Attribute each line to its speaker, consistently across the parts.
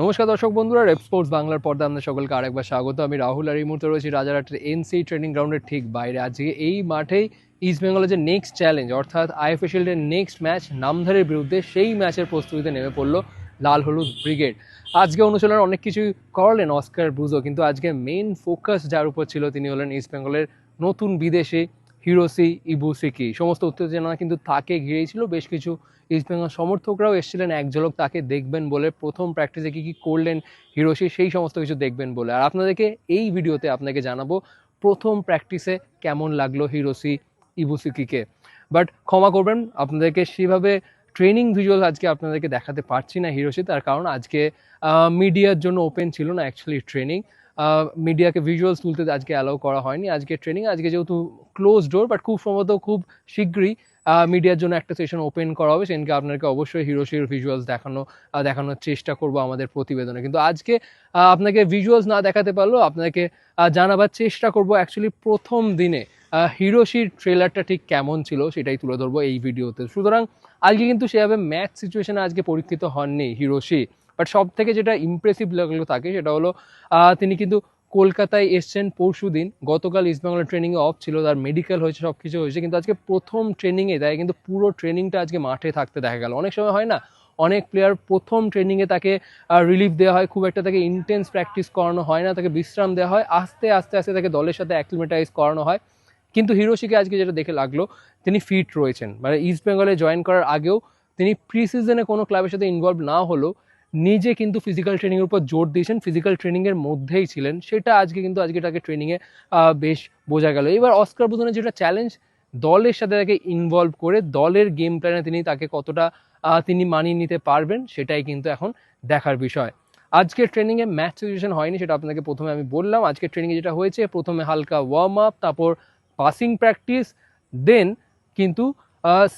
Speaker 1: নমস্কার দর্শক বন্ধুরা, রেপ স্পোর্টস বাংলার পর্দা আপনাদের সকলকে আরেকবার স্বাগত। আমি রাহুল আর এই মুহূর্তে রয়েছি রাজারহাটের এনসি ট্রেনিং গ্রাউন্ডের ঠিক বাইরে। আজকে এই মাঠেই ইস্ট বেঙ্গলের যে নেক্সট চ্যালেঞ্জ অর্থাৎ আইএফএ শিল্ডের নেক্সট ম্যাচ নামধারের বিরুদ্ধে সেই ম্যাচের প্রস্তুতিতে নেমে পড়ল লাল হলুদ ব্রিগেড। আজকে অনুশীলনের অনেক কিছুই করলেন অস্কার ব্রুজো, কিন্তু আজকে মেন ফোকাস যার উপর ছিল তিনি হলেন ইস্ট বেঙ্গলের নতুন বিদেশি হিরোসি, ইবুসিকি, সমস্ত উত্তেজনা কিন্তু তাকে ঘিরেই ছিল বেশ কিছু ইস্টবেঙ্গল সমর্থকরাও এসেছিলেন, এক ঝলক তাকে দেখবেন বলে, প্রথম প্র্যাকটিসে কী কী করলেন হিরোশি সেই সমস্ত কিছু দেখবেন বলে। আর আপনাদেরকে এই ভিডিওতে আপনাকে জানাব, প্রথম প্র্যাকটিসে কেমন লাগল হিরোসি, ইবুসিকিকে। বাট ক্ষমা করবেন, আপনাদেরকে সেভাবে ট্রেনিং ভিজুয়াল আজকে আপনাদেরকে দেখাতে পারছি না হিরোশি তার কারণ আজকে মিডিয়ার জন্য ওপেন ছিল না অ্যাকচুয়ালি ট্রেনিং মিডিয়াকে ভিজুয়ালস তুলতে আজকে অ্যালাউ করা হয়নি। আজকে ট্রেনিং আজকে যেহেতু ক্লোজ ডোর বাট খুব সম্ভবত খুব শীঘ্রই মিডিয়ার জন্য একটা সেশন ওপেন করা হবে। সেদিনকে আপনাকে অবশ্যই হিরোশির ভিজুয়ালস দেখানো দেখানোর চেষ্টা করব আমাদের প্রতিবেদনে। কিন্তু আজকে আপনাকে ভিজুয়ালস না দেখাতে পারলেও আপনাকে জানাবার চেষ্টা করব অ্যাকচুয়ালি প্রথম দিনে হিরোশির ট্রেলারটা ঠিক কেমন ছিল সেটাই তুলে ধরবো এই ভিডিওতে সুতরাং আজকে কিন্তু সেভাবে ম্যাচ সিচুয়েশনে আজকে পরীক্ষিত হননি হিরোশি বাট সব থেকে যেটা ইমপ্রেসিভ লাগল তাকে সেটা হলো তিনি কিন্তু কলকাতায় এসছেন পরশু দিন। গতকাল ইস্টবেঙ্গলের ট্রেনিংয়ে অফ ছিল, তার মেডিকেল হয়েছে সব কিছু হয়েছে। কিন্তু আজকে প্রথম ট্রেনিংয়ে তাই কিন্তু পুরো ট্রেনিংটা আজকে মাঠে থাকতে দেখা গেল। অনেক সময় হয় না, অনেক প্লেয়ার প্রথম ট্রেনিংয়ে তাকে রিলিফ দেওয়া হয়। খুব একটা তাকে ইন্টেন্স প্র্যাকটিস করানো হয় না, তাকে বিশ্রাম দেওয়া হয়। আস্তে আস্তে আস্তে তাকে দলের সাথে অ্যাক্লিমেটাইজ করানো হয়। কিন্তু হিরোশিকে আজকে যেটা দেখে লাগল, তিনি ফিট রয়েছেন। মানে ইস্ট বেঙ্গলে জয়েন করার আগেও তিনি প্রি সিজনে কোনো ক্লাবের সাথে ইনভলভ না হলেও নিজে কিন্তু ফিজিক্যাল ট্রেনিংয়ের উপর জোর দিয়েছেন। ফিজিক্যাল ট্রেনিংয়ের মধ্যেই ছিলেন। সেটা আজকে কিন্তু, আজকে তাকে ট্রেনিংয়ে বেশ বোঝা গেল। এবার অস্কার বুজনের যেটা চ্যালেঞ্জ দলের সাথে তাকে ইনভলভ করে, দলের গেম প্ল্যানে তিনি তাকে কতটা তিনি মানিয়ে নিতে পারবেন, সেটাই কিন্তু এখন দেখার বিষয়। আজকের ট্রেনিংয়ে ম্যাচ সিচুয়েশন হয়নি, সেটা আপনাকে প্রথমে আমি বললাম। আজকের ট্রেনিংয়ে যেটা হয়েছে, প্রথমে হালকা ওয়ার্ম আপ তারপর পাসিং প্র্যাকটিস দেন কিন্তু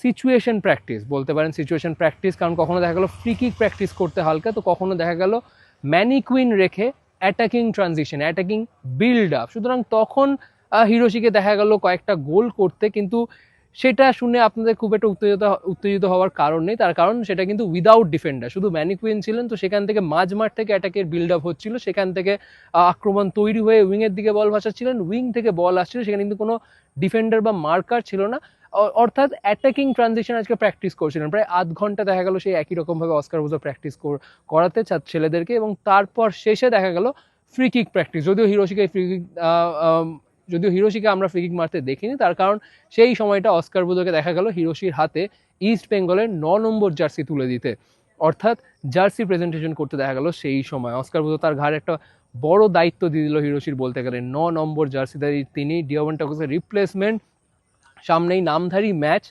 Speaker 1: সিচুয়েশন প্র্যাকটিস বলতে পারেন সিচুয়েশন প্র্যাকটিস কারণ কখনো দেখা গেলো ফ্রি কিক প্র্যাকটিস করতে হালকা, তো কখনো দেখা গেল ম্যানিকুইন রেখে attacking transition attacking build up সুতরাং তখন হিরোশিকে দেখা গেল কয়েকটা গোল করতে, কিন্তু সেটা শুনে আপনাদের খুব একটা উত্তেজিত উত্তেজিত হওয়ার কারণ নেই। তার কারণ সেটা কিন্তু উইদাউট ডিফেন্ডার শুধু ম্যানিকুইন ছিলেন, তো সেখান থেকে মাঝ মাঠ থেকে অ্যাটাকের বিল্ড আপ হচ্ছিল, সেখান থেকে আক্রমণ তৈরি হয়ে উইংয়ের দিকে বল ভাসাচ্ছিলেন উইং থেকে বল আসছিল, সেখানে কিন্তু কোনো ডিফেন্ডার বা মার্কার ছিল না। অর্থাৎ অ্যাটাকিং ট্রানজিশন আজকে প্র্যাকটিস করছিলেন। প্রায় আধ ঘণ্টা দেখা গেল সেই একই রকমভাবে অস্কার বুজো প্র্যাকটিস করাতে চা- ছেলেদেরকে এবং তারপর শেষে দেখা গেল ফ্রি কিক প্র্যাকটিস যদিও হিরোশিকে ফ্রি কিক যদিও হিরোশিকে আমরা ফ্রি কিক মারতে দেখিনি, তার কারণ সেই সময়টা অস্কার বুজোকে দেখা গেল হিরোশির হাতে ইস্ট বেঙ্গলের ন নম্বর জার্সি তুলে দিতে। অর্থাৎ জার্সি প্রেজেন্টেশন করতে দেখা গেল সেই সময়। অস্কার বুজো তার ঘাড়ে একটা বড় দায়িত্ব দিয়ে দিল হিরোশির বলতে গেলে। ন নম্বর জার্সিদারি তিনি ডিওভেন টাকুসের রিপ্লেসমেন্ট সামনেই নামধারী ম্যাচ।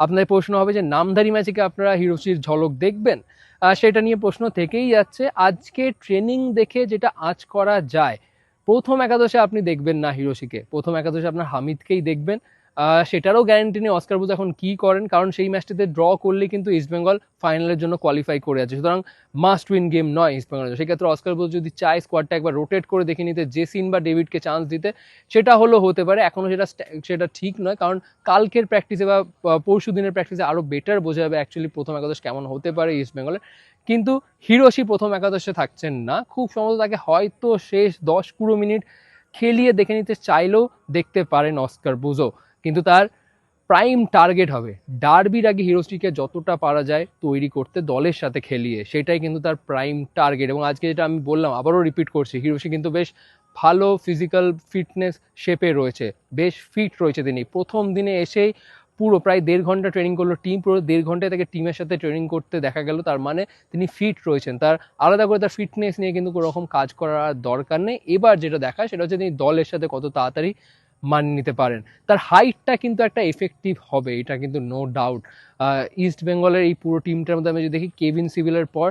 Speaker 1: আপনাদের প্রশ্ন হবে যে নামধারী ম্যাচে কি আপনারা হিরোশির ঝলক দেখবেন? সেটা নিয়ে প্রশ্ন থেকেই যাচ্ছে। আজকে ট্রেনিং দেখে যেটা আজ করা যায়, প্রথম একাদশে আপনি দেখবেন না হিরোশিকে। প্রথম একাদশে আপনার হামিদকেই দেখবেন। সেটারও গ্যারান্টি নেই। অস্কার বুজ এখন কি করেন? কারণ সেই ম্যাচটিতে ড্র করলে কিন্তু ইস্টবেঙ্গল ফাইনালের জন্য কোয়ালিফাই করে আছে। সুতরাং মাস্ট উইন গেম নয় ইস্টবেঙ্গলের সেক্ষেত্রে অস্কার বুজ যদি চায় স্কোয়াডটা একবার রোটেট করে দেখে নিতে জেসিন বা ডেভিডকে চান্স দিতে, সেটা হলো হতে পারে। এখনও সেটা সেটা ঠিক নয়। কারণ কালকের প্র্যাকটিসে বা পরশু দিনের প্র্যাকটিসে আরও বেটার বোঝা যাবে অ্যাকচুয়ালি প্রথম একাদশ কেমন হতে পারে ইস্ট বেঙ্গলের কিন্তু হিরোশি প্রথম একাদশে থাকছেন না। খুব সম্ভবত তাকে হয়তো শেষ দশ কুড়ো মিনিট খেলিয়ে দেখে নিতে চাইলেও দেখতে পারেন অস্কার বুজো কিন্তু তার প্রাইম টার্গেট হবে। ডার্বির আগে হিরোশিকে যতটা পারা যায় তৈরি করতে দলের সাথে খেলিয়ে, সেটাই কিন্তু তার প্রাইম টার্গেট এবং আজকে যেটা আমি বললাম, আবারও রিপিট করছি হিরোশি কিন্তু বেশ ভালো ফিজিক্যাল ফিটনেস শেপে রয়েছে, বেশ ফিট রয়েছে তিনি। প্রথম দিনে এসেই পুরো প্রায় দেড় ঘণ্টা ট্রেনিং করল টিম পুরো দেড় ঘন্টায় তাকে টিমের সাথে ট্রেনিং করতে দেখা গেল, তার মানে তিনি ফিট রয়েছেন। তার আলাদা করে তার ফিটনেস নিয়ে কিন্তু কোনো রকম কাজ করার দরকার নেই। এবার যেটা দেখায় সেটা হচ্ছে তিনি দলের সাথে কত তাড়াতাড়ি মানিয়ে নিতে পারেন। তার হাইটটা কিন্তু একটা এফেক্টিভ হবে, এটা কিন্তু নো ডাউট ইস্ট বেঙ্গলের এই পুরো টিমটার মধ্যে আমি যদি দেখি কেভিন সিভিলের পর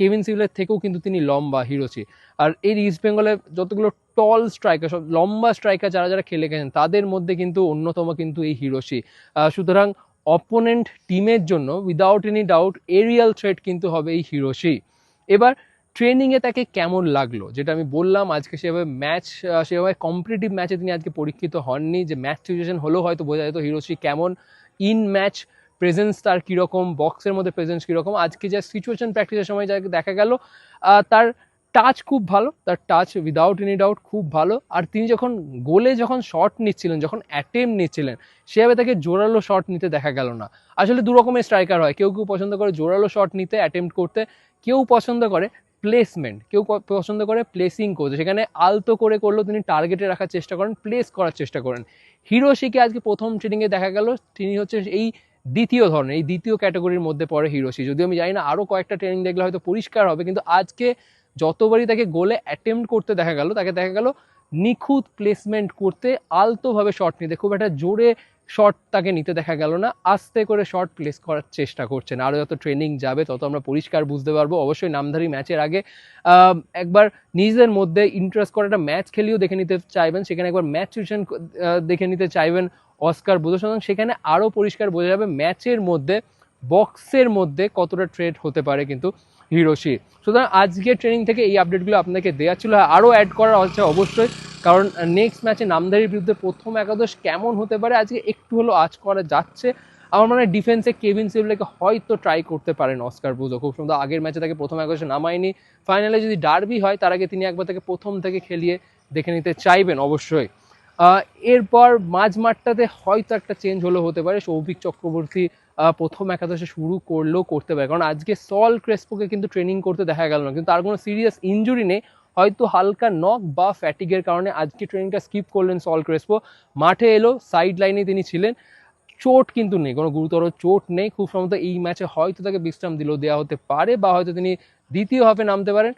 Speaker 1: কেভিন সিভিলের থেকেও কিন্তু তিনি লম্বা হিরোচি আর এই ইস্ট বেঙ্গলে যতগুলো টল স্ট্রাইকার সব লম্বা স্ট্রাইকার যারা যারা খেলে গেছেন, তাদের মধ্যে কিন্তু অন্যতম কিন্তু এই হিরোশি সুতরাং অপোনেন্ট টিমের জন্য without any doubt aerial threat কিন্তু হবে এই হিরোশি এবার ট্রেনিংয়ে তাকে কেমন লাগল? যেটা আমি বললাম, আজকে সেভাবে ম্যাচ সেভাবে কম্পিটিটিভ ম্যাচে তিনি আজকে পরীক্ষিত হননি। যে ম্যাচ সিচুয়েশন হলেও হয়তো বোঝা যেত হিরোশি কেমন ইন ম্যাচ প্রেজেন্স তার কীরকম বক্সের মধ্যে প্রেজেন্স কীরকম। আজকে যা সিচুয়েশন প্র্যাকটিসের সময় যাকে দেখা গেল তার টাচ খুব ভালো, তার টাচ উইদাউট এনি ডাউট খুব ভালো। আর তিনি যখন গোলে যখন শট নিচ্ছিলেন, যখন অ্যাটেম্প নিচ্ছিলেন, সেভাবে তাকে জোরালো শট নিতে দেখা গেল না। আসলে দু রকমের স্ট্রাইকার হয়। কেউ কেউ পছন্দ করে জোরালো শট নিতে অ্যাটেম্প করতে। কেউ পছন্দ করে প্লেসমেন্ট কেউ পছন্দ করে প্লেসিং করতে। সেখানে আলতো করে করলেও তিনি টার্গেটে রাখার চেষ্টা করেন প্লেস করার চেষ্টা করেন। হিরোশিকে আজকে প্রথম ট্রেনিংয়ে দেখা গেল, তিনি হচ্ছে এই দ্বিতীয় ধরনের, এই দ্বিতীয় ক্যাটাগরির মধ্যে পড়ে হিরোশি যদিও আমি জানি না আরও কয়েকটা ট্রেনিং দেখলে হয়তো পরিষ্কার হবে, কিন্তু আজকে যতবারই তাকে গোলে অ্যাটেম্প্ট করতে দেখা গেল, তাকে দেখা গেল নিখুঁত প্লেসমেন্ট করতে আলতোভাবে শট নিতে। খুব একটা জোরে শট তাকে নিতে দেখা গেল না। আস্তে করে শর্ট প্লেস করার চেষ্টা করছেন। আরও যত ট্রেনিং যাবে, তত আমরা পরিষ্কার বুঝতে পারব। অবশ্যই নামধারী ম্যাচের আগে একবার নিজেদের মধ্যে ইন্টারেস্ট করে একটা ম্যাচ খেলিও দেখে নিতে চাইবেন। সেখানে একবার ম্যাচ সিচুয়েশন দেখে নিতে চাইবেন অস্কার সুতরাং সেখানে আরও পরিষ্কার বোঝা যাবে ম্যাচের মধ্যে বক্সের মধ্যে কতটা ট্রেড হতে পারে কিন্তু হিরোশি। সুতরাং আজকে ট্রেনিং থেকে এই আপডেটগুলো আপনাকে দেওয়া ছিল। আরও অ্যাড করা হচ্ছে অবশ্যই। কারণ নেক্সট ম্যাচে নামদারির বিরুদ্ধে প্রথম একাদশ কেমন হতে পারে? আজকে একটু হলো আজ করা যাচ্ছে। আমার মনে হয় ডিফেন্সে কেভিন সিভলেকে হয়তো ট্রাই করতে পারেন অস্কার বুজো খুব সুন্দর, আগের ম্যাচে তাকে প্রথম একাদশে নামায়নি। ফাইনালে যদি ডার্বি হয়, তার আগে তিনি একবার তাকে প্রথম থেকে খেলিয়ে দেখে নিতে চাইবেন অবশ্যই। এরপর মাঝ মাঠটাতে হয়তো একটা চেঞ্জ হলো হতে পারে। সৌভিক চক্রবর্তী প্রথম একাদশে শুরু করলেও করতে পারে। কারণ আজকে সল ক্রেসপোকে কিন্তু ট্রেনিং করতে দেখা গেল না। কিন্তু তার কোনো সিরিয়াস ইনজুরি নেই। হয়তো হালকা নক বা ফ্যাটিগের কারণে আজকে ট্রেনিংটা স্কিপ করলেন সল ক্রেসপো মাঠে এলো সাইড লাইনে তিনি ছিলেন। চোট কিন্তু নেই, কোনো গুরুতর চোট নেই। খুব সম্ভবত এই ম্যাচে হয়তো তাকে বিশ্রাম দিলেও দেওয়া হতে পারে বা হয়তো তিনি দ্বিতীয় হাফে নামতে পারেন।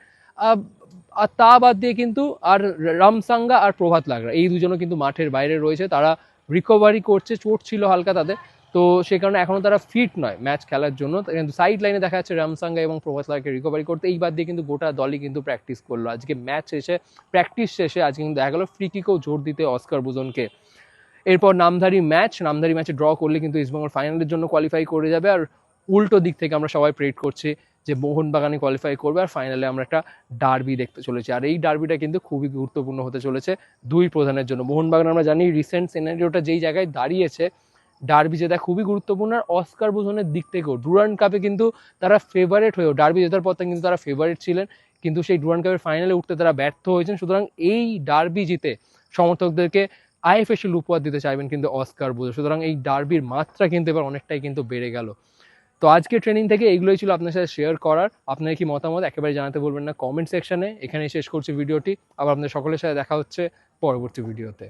Speaker 1: আর তা বাদ দিয়ে কিন্তু আর রামসাঙ্গা আর প্রভাত লাগরা এই দুজনও কিন্তু মাঠের বাইরে রয়েছে। তারা রিকভারি করছে, চোট ছিল হালকা তাদের। তো সে কারণে এখনও তারা ফিট নয় ম্যাচ খেলার জন্য। কিন্তু সাইড লাইনে দেখা যাচ্ছে রামসাঙ্গা এবং প্রভাত লাগাকে রিকভারি করতে। এই বাদ দিয়ে কিন্তু গোটা দলই কিন্তু প্র্যাকটিস করল। আজকে ম্যাচ শেষে প্র্যাকটিস শেষে আজকে কিন্তু দেখা গেলো ফ্রি কিকেও জোর দিতে অস্কার বুজনকে এরপর নামধারী ম্যাচ নামধারী ম্যাচে ড্র করলে কিন্তু ইস্টবেঙ্গল ফাইনালের জন্য কোয়ালিফাই করে যাবে। আর উল্টো দিক থেকে আমরা সবাই প্রেড করছি যে মোহনবাগানে কোয়ালিফাই করবে। আর ফাইনালে আমরা একটা ডার্বি দেখতে চলেছি। আর এই ডার্বিটা কিন্তু খুবই গুরুত্বপূর্ণ হতে চলেছে দুই প্রধানের জন্য। মোহনবাগান আমরা জানি রিসেন্ট সিনারিওটা যেই জায়গায় দাঁড়িয়েছে ডার্বি জেতা খুবই গুরুত্বপূর্ণ আর অস্কার বুঝনের দিক থেকেও। ডুরান্ড কাপে কিন্তু তারা ফেভারেট হয়েও ডার্বি জেতার পর কিন্তু তারা ফেভারিট ছিলেন। কিন্তু সেই ডুরান্ড কাপের ফাইনালে উঠতে তারা ব্যর্থ হয়েছেন। সুতরাং এই ডার্বি জিতে সমর্থকদেরকে আইএফএসএল উপহার দিতে চাইবেন কিন্তু অস্কার বুঝো সুতরাং এই ডার্বির মাত্রা কিন্তু এবার অনেকটাই কিন্তু বেড়ে গেল। তো আজকে ট্রেনিং থেকে এইগুলোই ছিল আপনার সাথে শেয়ার করার। আপনার কি মতামত একেবারে জানাতে বলবেন না। কমেন্ট সেকশনে এখানেই শেষ করছি ভিডিওটি। আবার আপনাদের সকলের সাথে দেখা হচ্ছে পরবর্তী ভিডিওতে